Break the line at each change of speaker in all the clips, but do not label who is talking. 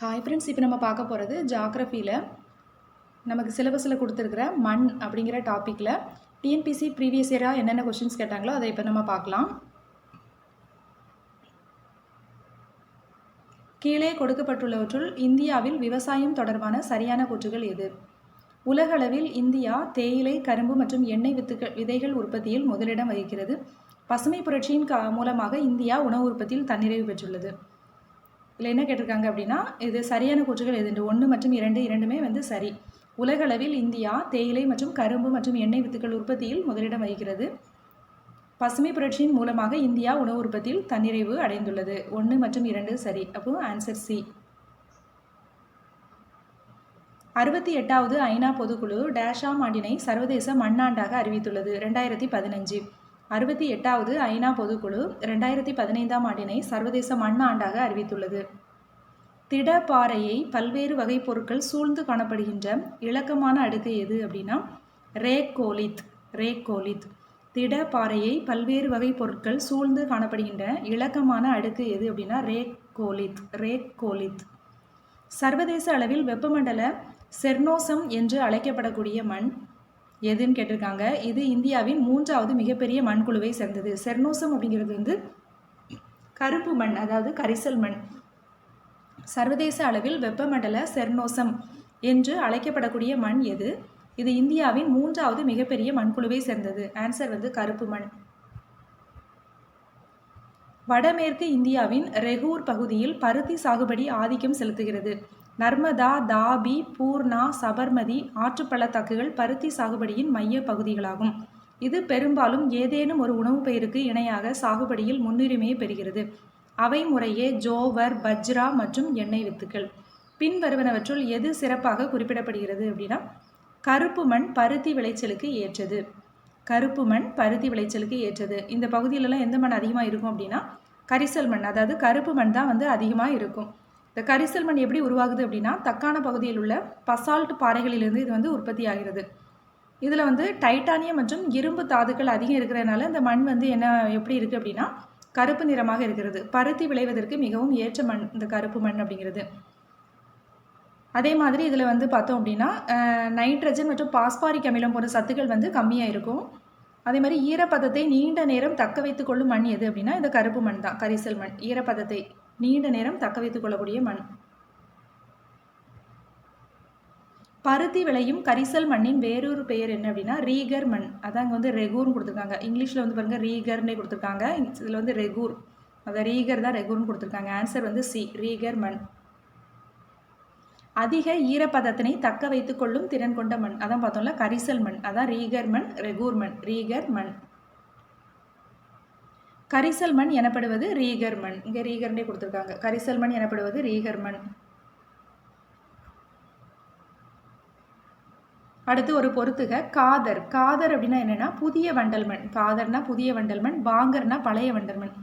Hi friends இப்போ நம்ம பார்க்க போகிறது ஜாகிரஃபியில் நமக்கு சிலபஸில் கொடுத்துருக்குற மண் அப்படிங்கிற டாப்பிக்கில் டிஎன்பிசி ப்ரீவியஸ் இயராக என்னென்ன கொஷின்ஸ் கேட்டாங்களோ அதை இப்போ நம்ம பார்க்கலாம். கீழே கொடுக்கப்பட்டுள்ளவற்றுள் இந்தியாவில் விவசாயம் தொடர்பான சரியான கூற்றுகள் எது? உலகளவில் இந்தியா தேயிலை கரும்பு மற்றும் எண்ணெய் வித்துக்கள் விதைகள் உற்பத்தியில் முதலிடம் வகிக்கிறது. பசுமை புரட்சியின் கா மூலமாக இந்தியா உணவு உற்பத்தியில் தன்னிறைவு பெற்றுள்ளது. இதில் என்ன கேட்டிருக்காங்க அப்படின்னா இது சரியான கூற்றுகள் எது ஒன்று மற்றும் இரண்டு இரண்டுமே வந்து சரி. உலகளவில் இந்தியா தேயிலை மற்றும் கரும்பு மற்றும் எண்ணெய் வித்துக்கள் உற்பத்தியில் முதலிடம் வகிக்கிறது. பசுமை புரட்சியின் மூலமாக இந்தியா உணவு உற்பத்தியில் தன்னிறைவு அடைந்துள்ளது. ஒன்று மற்றும் இரண்டு சரி. அப்போ ஆன்சர் சி அறுபத்தி எட்டாவது ஐநா பொதுக்குழு டேஷாம் ஆண்டினை சர்வதேச மண்ணாண்டாக அறிவித்துள்ளது. ரெண்டாயிரத்தி பதினஞ்சு. அறுபத்தி எட்டாவது ஐநா பொதுக்குழு ரெண்டாயிரத்தி பதினைந்தாம் ஆண்டினை சர்வதேச மண் ஆண்டாக அறிவித்துள்ளது. திடப்பாறையை பல்வேறு வகை பொருட்கள் சூழ்ந்து காணப்படுகின்ற இலக்கமான அடுக்கு எது அப்படின்னா ரேக்கோலித் ரேக்கோலித் திடப்பாறையை பல்வேறு வகை பொருட்கள் சூழ்ந்து காணப்படுகின்ற இலக்கமான அடுக்கு எது அப்படின்னா ரேக்கோலித் ரேக்கோலித் சர்வதேச அளவில் வெப்பமண்டல செர்னோசம் என்று அழைக்கப்படக்கூடிய மண் எதுன்னு கேட்டிருக்காங்க. இது இந்தியாவின் மூன்றாவது மிகப்பெரிய மண்குழுவை சேர்ந்தது. செர்னோசம் அப்படிங்கிறது வந்து கருப்பு மண் அதாவது கரிசல் மண். சர்வதேச அளவில் வெப்பமண்டல செர்னோசம் என்று அழைக்கப்படக்கூடிய மண் எது? இது இந்தியாவின் மூன்றாவது மிகப்பெரிய மண்குழுவை சேர்ந்தது. ஆன்சர் வந்து கருப்பு மண். வடமேற்கு இந்தியாவின் ரெகூர் பகுதியில் பருத்தி சாகுபடி ஆதிக்கம் செலுத்துகிறது. நர்மதா தாபி பூர்ணா சபர்மதி ஆற்றுப்பள்ளத்தாக்குகள் பருத்தி சாகுபடியின் மைய பகுதிகளாகும். இது பெரும்பாலும் ஏதேனும் ஒரு உணவுப் பயிருக்கு இணையாக சாகுபடியில் முன்னுரிமையை பெறுகிறது. அவை முறையே ஜோவர் பஜ்ரா மற்றும் எண்ணெய் வித்துக்கள். பின்வருவனவற்றுள் எது சிறப்பாக குறிப்பிடப்படுகிறது அப்படின்னா கருப்பு மண் பருத்தி விளைச்சலுக்கு ஏற்றது. கருப்பு மண் பருத்தி விளைச்சலுக்கு ஏற்றது. இந்த பகுதியிலலாம் எந்த மண் அதிகமாக இருக்கும் அப்படின்னா கரிசல் மண் அதாவது கருப்பு மண் தான் வந்து அதிகமாக இருக்கும். இந்த கரிசல் மண் எப்படி உருவாகுது அப்படின்னா தக்கான பகுதியில் உள்ள பசால்ட் பாறைகளிலிருந்து இது வந்து உற்பத்தி ஆகிறது. இதில் வந்து டைட்டானியம் மற்றும் இரும்பு தாதுக்கள் அதிகம் இருக்கிறதுனால இந்த மண் வந்து என்ன எப்படி இருக்குது அப்படின்னா கருப்பு நிறமாக இருக்கிறது. பருத்தி விளைவதற்கு மிகவும் ஏற்ற மண் இந்த கருப்பு மண் அப்படிங்கிறது. அதே மாதிரி இதில் வந்து பார்த்தோம் அப்படின்னா நைட்ரஜன் மற்றும் பாஸ்பாரிக் அமிலம் போன்ற சத்துக்கள் வந்து கம்மியாக இருக்கும். அதே மாதிரி ஈரப்பதத்தை நீண்ட நேரம் தக்க வைத்துக்கொள்ளும் மண் எது அப்படின்னா இந்த கருப்பு மண் தான் கரிசல் மண். ஈரப்பதத்தை நீண்ட நேரம் தக்க வைத்துக் கொள்ளக்கூடிய மண். பருத்தி விளையும் கரிசல் மண்ணின் வேறொரு பெயர் என்ன அப்படின்னா ரீகர் மண். அதான் இங்கே வந்து ரெகூர்னு கொடுத்துருக்காங்க. இங்கிலீஷில் வந்து பாருங்கள் ரீகர்னே கொடுத்துருக்காங்க. இதில் வந்து ரெகூர். அதை ரீகர் தான் ரெகூர்னு கொடுத்துருக்காங்க. ஆன்சர் வந்து சி ரீகர் மண். அதிக ஈரப்பதத்தினை தக்க வைத்துக்கொள்ளும் திறன் கொண்ட மண். அதான் பார்த்தோம்ல கரிசல் மண். அதான் ரீகர் மண் ரெகூர் மண். ரீகர் மண். கரிசல் மண் எனப்படுவது ரீகர் மண் இங்கே ரீகர்னே கொடுத்துருக்காங்க. கரிசல் மண் எனப்படுவது ரீகர் மண் அடுத்து ஒரு பொறுத்துக. காதர். காதர் அப்படின்னா என்னென்னா புதிய வண்டல் மண் காதர்னா புதிய வண்டல் மண் பாங்கர்னா பழைய வண்டல் மண்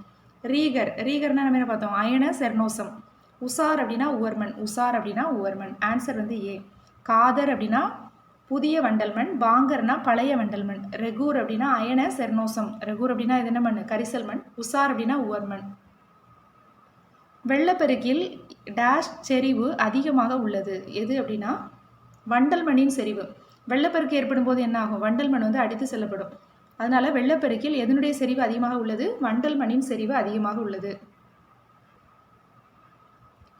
ரீகர். ரீகர்னா நம்ம என்ன பார்த்தோம்? அயன செர்னோசம். உசார் அப்படின்னா உவர்மன். உசார் அப்படின்னா உவர்மன். ஆன்சர் வந்து ஏ காதர் அப்படின்னா புதிய வண்டல்மண் பாங்கர்னா பழைய வண்டல் மண் ரெகூர் அப்படின்னா அயன செர்னோசம். ரெகூர் அப்படின்னா இது என்ன மண்? கரிசல் மண். உசார் அப்படின்னா உவர்மண் வெள்ளப்பெருக்கில் டேஷ் செறிவு அதிகமாக உள்ளது. எது அப்படின்னா? வண்டல் மண்ணின் செறிவு. வெள்ளப்பெருக்கு ஏற்படும் போது என்ன ஆகும்? வண்டல் மண் வந்து அடித்து செல்லப்படும். அதனால வெள்ளப்பெருக்கில் எதனுடைய செறிவு அதிகமாக உள்ளது? வண்டல் மண்ணின் செறிவு அதிகமாக உள்ளது.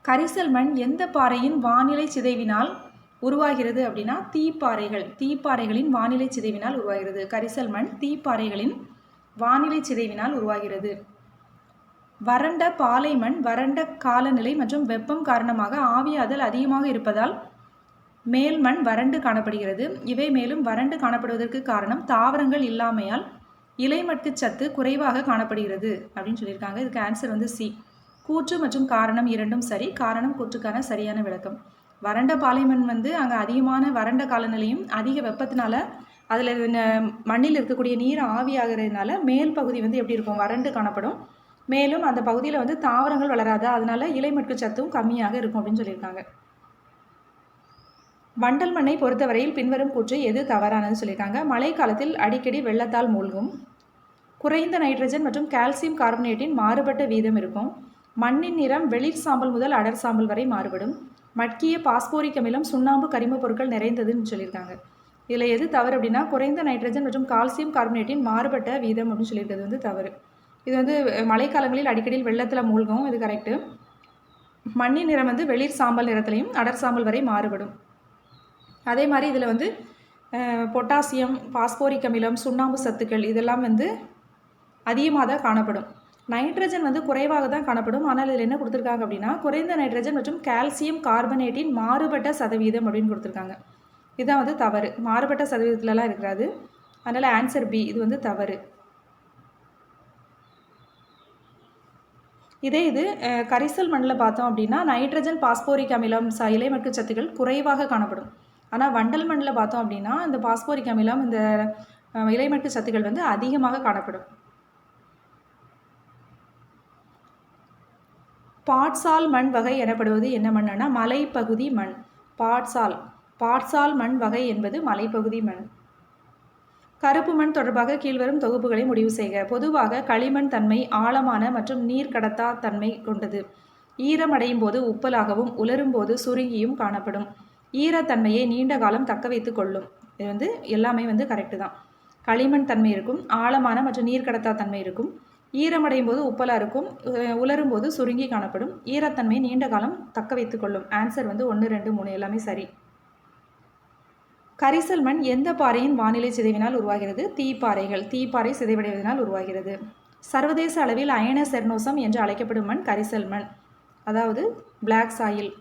கரிசல் மண் எந்த பாறையின் வானிலை சிதைவினால் உருவாகிறது அப்படின்னா தீப்பாறைகள். தீப்பாறைகளின் வானிலை சிதைவினால் உருவாகிறது. கரிசல் மண் தீப்பாறைகளின் வானிலை சிதைவினால் உருவாகிறது. வறண்ட பாலை மண் வறண்ட காலநிலை மற்றும் வெப்பம் காரணமாக ஆவியாதல் அதிகமாக இருப்பதால் மேல் மண் வறண்டு காணப்படுகிறது. இவை மேலும் வறண்டு காணப்படுவதற்கு காரணம் தாவரங்கள் இல்லாமையால் இலைமட்டு சத்து குறைவாக காணப்படுகிறது அப்படின்னு சொல்லியிருக்காங்க. இதுக்கு ஆன்சர் வந்து சி கூற்று மற்றும் காரணம் இரண்டும் சரி. காரணம் கூற்றுக்கான சரியான விளக்கம். வறண்ட பாலைமண் வந்து அங்கே அதிகமான வறண்ட காலநிலையும் அதிக வெப்பத்தினால அதில் மண்ணில் இருக்கக்கூடிய நீர் ஆவியாகிறதுனால மேல் பகுதி வந்து எப்படி இருக்கும்? வறண்டு காணப்படும். மேலும் அந்த பகுதியில் வந்து தாவரங்கள் வளராது அதனால இலைமட்டு சத்தும் கம்மியாக இருக்கும் அப்படின்னு சொல்லியிருக்காங்க. வண்டல் மண்ணை பொறுத்தவரையில் பின்வரும் கூற்று எது தவறானதுன்னு சொல்லியிருக்காங்க. மழைக்காலத்தில் அடிக்கடி வெள்ளத்தால் மூழ்கும். குறைந்த நைட்ரஜன் மற்றும் கால்சியம் கார்பனேட்டின் மாறுபட்ட வீதம் இருக்கும். மண்ணின் நிறம் வெளிர் சாம்பல் முதல் அடர் சாம்பல் வரை மாறுபடும். மட்கிய பாஸ்போரிக் அமிலம் சுண்ணாம்பு கரிமப் பொருட்கள் நிறைந்ததுன்னு சொல்லியிருக்காங்க. இதில் எது தவறு அப்படின்னா குறைந்த நைட்ரஜன் மற்றும் கால்சியம் கார்பனேட்டின் மாறுபட்ட வீதம் அப்படின்னு சொல்லியிருக்கிறது வந்து தவறு. இது வந்து மழைக்காலங்களில் அடிக்கடி வெள்ளத்தில் மூழ்கும் இது கரெக்டு மண்ணின் நிறம் வந்து வெளிர் சாம்பல் நிறத்துலையும் அடர் சாம்பல் வரை மாறுபடும். அதே மாதிரி இதில் வந்து பொட்டாசியம் பாஸ்போரிக் அமிலம் சுண்ணாம்பு சத்துக்கள் இதெல்லாம் வந்து அதிகமாக தான் காணப்படும். நைட்ரஜன் வந்து குறைவாக தான் காணப்படும். ஆனால் இதில் என்ன கொடுத்துருக்காங்க அப்படின்னா குறைந்த நைட்ரஜன் மற்றும் கால்சியம் கார்பனேட்டின் மாறுபட்ட சதவீதம் அப்படின்னு கொடுத்துருக்காங்க. இதுதான் வந்து தவறு. மாறுபட்ட சதவீதத்துலலாம் இருக்கிறாது அதனால் ஆன்சர் பி இது வந்து தவறு. இதே இது கரிசல் மண்ணில் பார்த்தோம் அப்படின்னா நைட்ரஜன் பாஸ்போரிக் அமிலம் ச இலைமட்கு சத்துக்கள் குறைவாக காணப்படும். ஆனால் வண்டல் மண்ணில் பார்த்தோம் அப்படின்னா இந்த பாஸ்போரிக் அமிலம் இந்த இலைமட்டு சத்துக்கள் வந்து அதிகமாக காணப்படும். பாட்சால் மண் வகை எனப்படுவது என்ன மண்ணுனா மலைப்பகுதி மண். பாட்சால் பாட்சால் மண் வகை என்பது மலைப்பகுதி மண். கருப்பு மண் தொடர்பாக கீழ்வரும் தொகுப்புகளை முடிவு செய்க. பொதுவாக களிமண் தன்மை ஆழமான மற்றும் நீர் கடத்தா தன்மை கொண்டது. ஈரமடையும் போது உப்பலாகவும் உலரும் போது சுருங்கியும் காணப்படும். ஈரத்தன்மையை நீண்ட காலம் தக்க வைத்துக் கொள்ளும். இது வந்து எல்லாமே வந்து கரெக்டு தான். களிமண் தன்மை இருக்கும் ஆழமான மற்றும் நீர் கடத்தா தன்மை இருக்கும். ஈரமடையும் போது உப்பலாக இருக்கும் உலரும் போது சுருங்கி காணப்படும். ஈரத்தன்மை நீண்ட காலம் தக்க வைத்துக்கொள்ளும் ஆன்சர் வந்து ஒன்று ரெண்டு மூணு எல்லாமே சரி. கரிசல் மண் எந்த பாறையின் வானிலை சிதைவினால் உருவாகிறது? தீப்பாறைகள். தீப்பாறை சிதைவடைவதனால் உருவாகிறது. சர்வதேச அளவில் அயன செர்னோசம் என்று அழைக்கப்படும் மண் கரிசல் மண். அதாவது பிளாக் சாயில்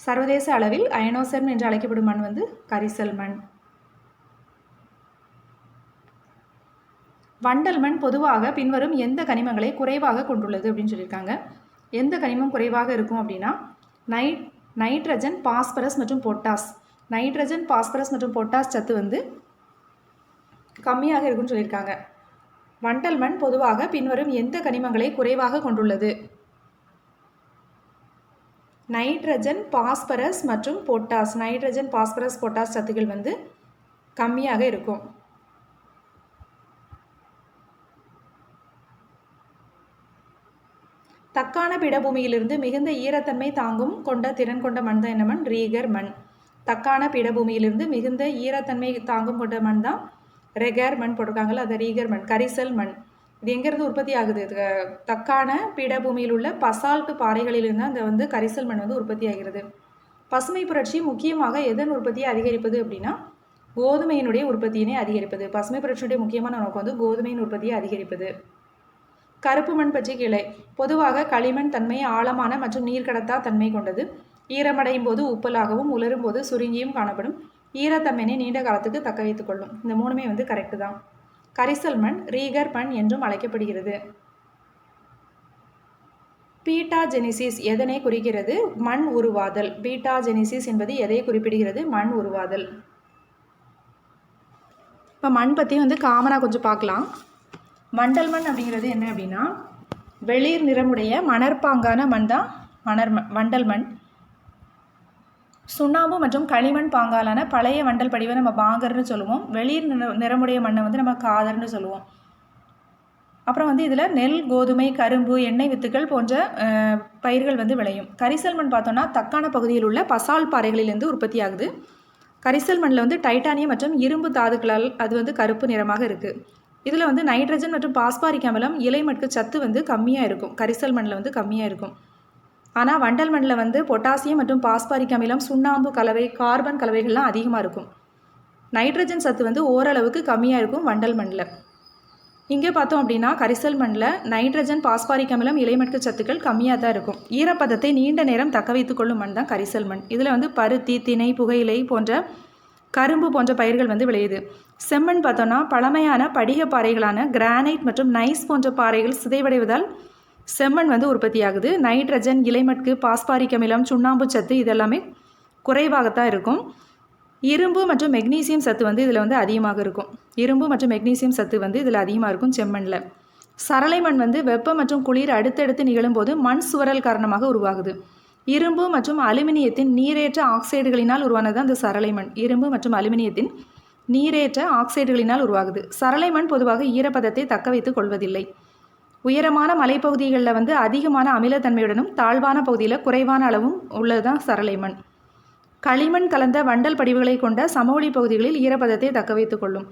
சர்வதேச அளவில் அயனோசெர்ம் என்று அழைக்கப்படும் மண் வந்து கரிசல் மண். வண்டல் மண் பொதுவாக பின்வரும் எந்த கனிமங்களை குறைவாக கொண்டுள்ளது அப்படின்னு சொல்லியிருக்காங்க. எந்த கனிமம் குறைவாக இருக்கும் அப்படின்னா நைட் நைட்ரஜன் பாஸ்பரஸ் மற்றும் பொட்டாஸ். நைட்ரஜன் பாஸ்பரஸ் மற்றும் பொட்டாஸ் சத்து வந்து கம்மியாக இருக்கும்னு சொல்லியிருக்காங்க. வண்டல் மண் பொதுவாக பின்வரும் எந்த கனிமங்களை குறைவாக கொண்டுள்ளது? நைட்ரஜன் பாஸ்பரஸ் மற்றும் பொட்டாஸ். நைட்ரஜன் பாஸ்பரஸ் பொட்டாஸ் சத்துக்கள் வந்து கம்மியாக இருக்கும். தக்கான பீடபூமியிலிருந்து மிகுந்த ஈரத்தன்மை தாங்கும் கொண்ட திறன் கொண்ட மண் தான் என்ன மண்? ரீகர் மண். தக்கான பீடபூமியிலிருந்து மிகுந்த ஈரத்தன்மை தாங்கும் கொண்ட மண் தான் ரெகர் மண் போட்டிருக்காங்கல்ல அது ரீகர் மண் கரிசல் மண். இது எங்கேருந்து உற்பத்தி ஆகுது? இது, தக்கான பீடபூமியில் உள்ள பசால்ட்டு பாறைகளிலிருந்து அந்த வந்து கரிசல் மண் வந்து உற்பத்தி ஆகிறது. பசுமை புரட்சி முக்கியமாக எதன் உற்பத்தியை அதிகரிப்பது அப்படின்னா கோதுமையினுடைய உற்பத்தியினை அதிகரிப்பது. பசுமை புரட்சியுடைய முக்கியமான நோக்கம் வந்து கோதுமையின் உற்பத்தியை அதிகரிப்பது. கருப்பு மண் பற்றி கிளை. பொதுவாக களிமண் தன்மை ஆழமான மற்றும் நீர்க்கடத்தா தன்மை கொண்டது. ஈரமடையும் போது உப்பலாகவும் உலரும் போது சுருங்கியும் காணப்படும். ஈரத்தன்மையினை நீண்ட காலத்துக்கு தக்க வைத்துக் கொள்ளும். இந்த மூணுமே வந்து கரெக்டு தான். கரிசல் மண் ரீகர் மண் என்றும் அழைக்கப்படுகிறது. பீட்டாஜெனிசிஸ் எதனை குறிக்கிறது? மண் உருவாதல். பீட்டாஜெனிசிஸ் என்பது எதை குறிப்பிடுகிறது? மண் உருவாதல். இப்போ மண் பற்றி வந்து காமனாக கொஞ்சம் பார்க்கலாம். மண்டல் மண் அப்படிங்கிறது என்ன அப்படின்னா வெளிர் நிறமுடைய மணற்பாங்கான மண் தான் மணர் வண்டல் மண் சுண்ணாம்பு மற்றும் களிமண் பாங்காலான பழைய வண்டல் படிவை நம்ம பாங்கர்னு சொல்லுவோம். வெளிர் நிற- நிறமுடைய மண்ணை வந்து நம்ம காதர்னு சொல்லுவோம். அப்புறம் வந்து இதில் நெல் கோதுமை கரும்பு எண்ணெய் வித்துக்கள் போன்ற பயிர்கள் வந்து விளையும். கரிசல் மண் பார்த்தோன்னா தக்கான பகுதியில் உள்ள பசால் பாறைகளிலிருந்து உற்பத்தி ஆகுது. கரிசல் மண்ணில் வந்து டைட்டானியம் மற்றும் இரும்பு தாதுக்களால் அது வந்து கருப்பு நிறமாக இருக்குது இதில் வந்து நைட்ரஜன் மற்றும் பாஸ்பாரிக் அமிலம் இலை மட்கு சத்து வந்து கம்மியாக இருக்கும். கரிசல் மண்ணில் வந்து கம்மியாக இருக்கும். ஆனால் வண்டல் மண்ணில் வந்து பொட்டாசியம் மற்றும் பாஸ்பாரிக் அமிலம் சுண்ணாம்பு கலவை கார்பன் கலவைகள்லாம் அதிகமாக இருக்கும். நைட்ரஜன் சத்து வந்து ஓரளவுக்கு கம்மியாக இருக்கும் வண்டல் மண்ணில். இங்கே பார்த்தோம் அப்படின்னா கரிசல் மண்ணில் நைட்ரஜன் பாஸ்பாரிக் அமிலம் இலைமட்கு சத்துக்கள் கம்மியாக தான் இருக்கும். ஈரப்பதத்தை நீண்ட நேரம் தக்க வைத்துக்கொள்ளும் மண் தான் கரிசல் மண். இதில் வந்து பருத்தி திணை புகையிலை போன்ற கரும்பு போன்ற பயிர்கள் வந்து விளையுது. செம்மண் பார்த்தோன்னா பழமையான படிக பாறைகளான கிரானைட் மற்றும் நைஸ் போன்ற பாறைகள் சிதைவடைவதால் செம்மண் வந்து உற்பத்தியாகுது. நைட்ரஜன் இலைமட்கு பாஸ்பாரிக் அமிலம் சுண்ணாம்பு சத்து இதெல்லாமே குறைவாகத்தான் இருக்கும். இரும்பு மற்றும் மெக்னீசியம் சத்து வந்து இதில் வந்து அதிகமாக இருக்கும். இரும்பு மற்றும் மெக்னீசியம் சத்து வந்து இதில் அதிகமாக இருக்கும் செம்மண்ணில் சரளை மண் வந்து வெப்பம் மற்றும் குளிர் அடுத்தடுத்து நிகழும்போது மண் சுவரல் காரணமாக உருவாகுது. இரும்பு மற்றும் அலுமினியத்தின் நீரேற்ற ஆக்சைடுகளினால் உருவானது அந்த சரளை மண். இரும்பு மற்றும் அலுமினியத்தின் நீரேற்ற ஆக்சைடுகளினால் உருவாகுது. சரளை மண் பொதுவாக ஈரப்பதத்தை தக்க வைத்துக் கொள்வதில்லை. உயரமான மலைப்பகுதிகளில் வந்து அதிகமான அமிலத்தன்மையுடனும் தாழ்வான பகுதியில் குறைவான அளவும் உள்ளது தான் சரளை மண். களிமண் கலந்த வண்டல் படிவுகளை கொண்ட சமவெளி பகுதிகளில் ஈரப்பதத்தை தக்க வைத்துக் கொள்ளும்.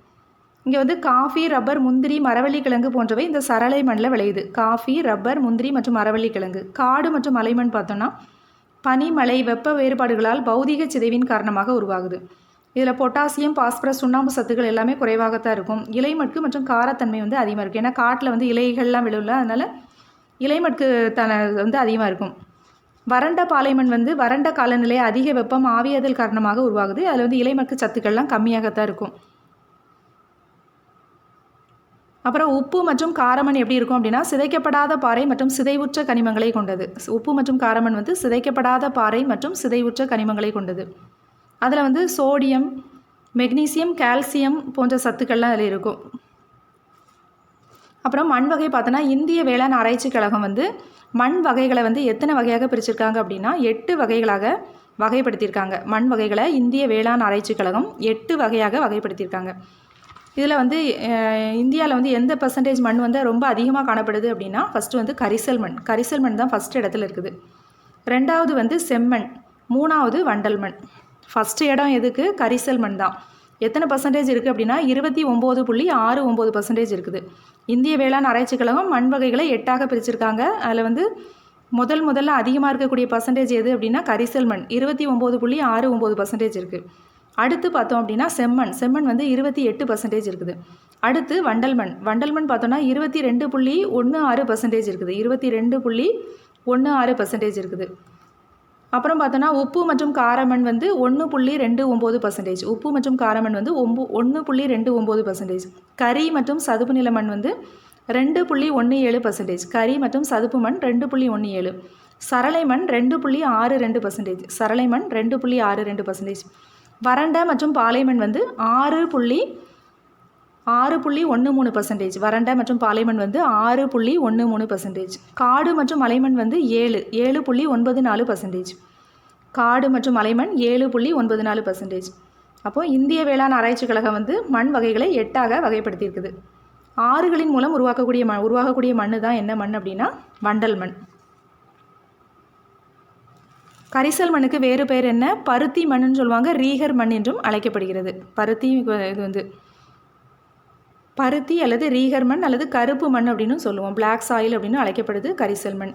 இங்கே வந்து காஃபி ரப்பர் முந்திரி மரவள்ளி கிழங்கு போன்றவை இந்த சரளை மண்ணில் விளையுது. காஃபி ரப்பர் முந்திரி மற்றும் மரவள்ளி கிழங்கு. காடு மற்றும் மலைமண் பார்த்தோன்னா பனிமழை வெப்ப வேறுபாடுகளால் பௌதிக சிதைவின் காரணமாக உருவாகுது. இதில் பொட்டாசியம் பாஸ்பரஸ் சுண்ணாம்பு சத்துக்கள் எல்லாமே குறைவாகத்தான் இருக்கும். இலைமட்கு மற்றும் காரத்தன்மை வந்து அதிகமாக இருக்கும் ஏன்னா காட்டில் வந்து இலைகள்லாம் விழுல அதனால் இலைமட்கு தன வந்து அதிகமாக இருக்கும். வறண்ட பாலைமண் வந்து வறண்ட காலநிலை அதிக வெப்பம் ஆவியாதல் காரணமாக உருவாகுது. அதில் வந்து இலைமட்கு சத்துக்கள்லாம் கம்மியாகத்தான் இருக்கும். அப்புறம் உப்பு மற்றும் காரமண் எப்படி இருக்கும் அப்படின்னா சிதைக்கப்படாத பாறை மற்றும் சிதைவுற்ற கனிமங்களை கொண்டது. உப்பு மற்றும் காரமண் வந்து சிதைக்கப்படாத பாறை மற்றும் சிதைவுற்ற கனிமங்களை கொண்டது. அதில் வந்து சோடியம் மெக்னீசியம் கால்சியம் போன்ற சத்துக்கள்லாம் அதில் இருக்கும். அப்புறம் மண் வகை பார்த்தோன்னா இந்திய வேளாண் ஆராய்ச்சி கழகம் வந்து மண் வகைகளை வந்து எத்தனை வகையாக பிரிச்சிருக்காங்க அப்படின்னா எட்டு வகைகளாக வகைப்படுத்தியிருக்காங்க. மண் வகைகளை இந்திய வேளாண் ஆராய்ச்சி கழகம் எட்டு வகையாக வகைப்படுத்தியிருக்காங்க. இதில் வந்து இந்தியாவில் வந்து எந்த பர்சன்டேஜ் மண் வந்து ரொம்ப அதிகமாக காணப்படுது அப்படின்னா ஃபஸ்ட்டு வந்து கரிசல் மண். கரிசல் மண் தான் ஃபஸ்ட் இடத்துல இருக்குது. ரெண்டாவது வந்து செம்மண். மூணாவது வண்டல் மண். ஃபஸ்ட்டு இடம் எதுக்கு? கரிசல் மண் தான். எத்தனை பர்சன்டேஜ் இருக்குது அப்படின்னா இருபத்தி ஒம்பது புள்ளி ஆறு ஒம்பது பர்சன்டேஜ் இருக்குது. இந்திய வேளாண் ஆராய்ச்சி கழகம் மண் வகைகளை எட்டாக பிரிச்சிருக்காங்க. அதில் வந்து முதல் முதல்ல அதிகமாக இருக்கக்கூடிய பர்சன்டேஜ் எது அப்படின்னா கரிசல் மண். இருபத்தி ஒம்பது புள்ளி ஆறு ஒம்பது பர்சன்டேஜ் இருக்குது அடுத்து பார்த்தோம் அப்படின்னா செம்மண். செம்மண் வந்து இருபத்தி எட்டு பர்சன்டேஜ் இருக்குது. அடுத்து வண்டல் மண் வண்டல் மண் பார்த்தோன்னா இருபத்தி ரெண்டு புள்ளி ஒன்று ஆறு பர்சன்டேஜ் இருக்குது. இருபத்தி ரெண்டு புள்ளி ஒன்று ஆறு பர்சன்டேஜ் இருக்குது. அப்புறம் பார்த்தோன்னா உப்பு மற்றும் காரமண் வந்து ஒன்று புள்ளி ரெண்டு ஒம்பது பர்சன்டேஜ் உப்பு மற்றும் காரமண் வந்து ஒம்பு ஒன்று புள்ளி ரெண்டு ஒம்பது பர்சன்டேஜ் கரி மற்றும் சதுப்பு நில மண் வந்து ரெண்டு புள்ளி ஒன்று ஏழு பர்சன்டேஜ் கரி மற்றும் சதுப்பு மண் ரெண்டு புள்ளி ஒன்று ஏழு. சரளை மண் ரெண்டு புள்ளி ஆறு ரெண்டு பர்சன்டேஜ் சரளை மண் ரெண்டு புள்ளி ஆறு ரெண்டு பர்சன்டேஜ் வறண்ட மற்றும் பாலைமண் வந்து ஆறு புள்ளி ஆறு புள்ளி ஒன்று மூணு பர்சன்டேஜ் வறண்ட மற்றும் பாலைமண் வந்து ஆறு புள்ளி ஒன்று மூணு பர்சன்டேஜ் காடு மற்றும் மலைமண் வந்து ஏழு ஏழு புள்ளி ஒன்பது நாலு பர்சன்டேஜ் காடு மற்றும் மலைமண் ஏழு புள்ளி ஒன்பது நாலு பர்சன்டேஜ் அப்போது இந்திய வேளாண் ஆராய்ச்சி கழகம் வந்து மண் வகைகளை எட்டாக வகைப்படுத்தியிருக்குது. ஆறுகளின் மூலம் உருவாக்கக்கூடிய மண் உருவாகக்கூடிய மண் தான் என்ன மண் அப்படின்னா வண்டல் மண். கரிசல் மண்ணுக்கு வேறு பெயர் என்ன? பருத்தி மண்ணுன்னு சொல்லுவாங்க. ரீகர் மண் என்றும் அழைக்கப்படுகிறது. பருத்தி இது வந்து பருத்தி அல்லது ரீகர் மண் அல்லது கருப்பு மண் அப்படின்னு சொல்லுவோம். பிளாக் சாயில் அப்படின்னு அழைக்கப்படுது கரிசல் மண்